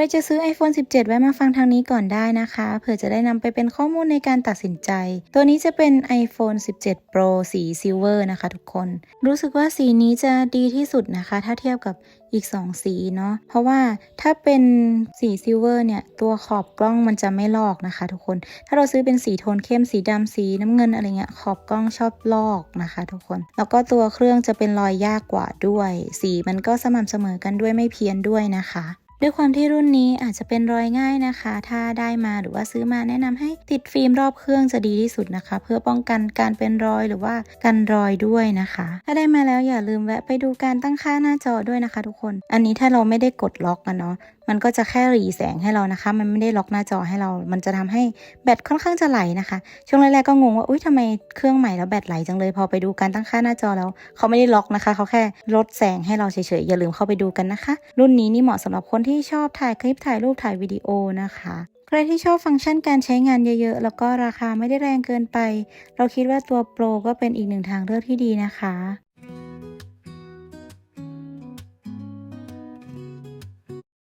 รจะซื้อ iPhone 17 ไว้มาฟังทางนี้ก่อนได้นะคะ เผื่อจะได้นำไปเป็นข้อมูลในการตัดสินใจ ตัวนี้จะเป็น iPhone 17 Pro สีซิลเวอร์นะคะทุกคน รู้สึกว่าสีนี้จะดีที่สุดนะคะ ถ้าเทียบกับอีก 2 สีเนาะ เพราะว่าถ้าเป็นสีซิลเวอร์เนี่ย ตัวขอบกล้องมันจะไม่ลอกนะคะทุกคน ถ้าเราซื้อเป็นสีโทนเข้มสีดำสีน้ำเงินอะไรเงี้ยขอบกล้องชอบลอกนะคะทุกคน แล้วก็ตัวเครื่องจะเป็นรอยยากกว่าด้วย สีมันก็สม่ำเสมอกันด้วยไม่เพี้ยนด้วยนะคะ ด้วยความที่รุ่นนี้อาจจะเป็นรอยง่ายนะคะ ถ้าได้มาหรือว่าซื้อมาแนะนำให้ติดฟิล์มรอบเครื่องจะดีที่สุดนะคะ เพื่อป้องกันการเป็นรอยหรือว่ากันรอยด้วยนะคะ ถ้าได้มาแล้วอย่าลืมแวะไปดูการตั้งค่าหน้าจอด้วยนะคะ ทุกคน อันนี้ถ้าเราไม่ได้กดล็อกอะเนาะ มันก็จะแค่หรีแสงให้เรานะคะ มันไม่ได้ล็อกหน้าจอให้เรา มันจะทำให้แบตค่อนข้างจะไหลนะคะ ช่วงแรกๆก็งงว่าอุ้ยทำไมเครื่องใหม่แล้วแบตไหลจังเลย พอไปดูการตั้งค่าหน้าจอแล้วเขาไม่ได้ล็อกนะคะ เขาแค่ลดแสงให้เราเฉยๆอย่าลืมเข้าไปดูกันนะคะ รุ่นนี้นี่เหมาะสำหรับคนที่ชอบถ่ายคลิปถ่ายรูปถ่ายวิดีโอนะคะใครที่ชอบฟังก์ชันการใช้งานเยอะๆ แล้วก็ราคาไม่ได้แรงเกินไป เราคิดว่าตัวโปรก็เป็นอีกหนึ่งทางเลือกที่ดีนะคะ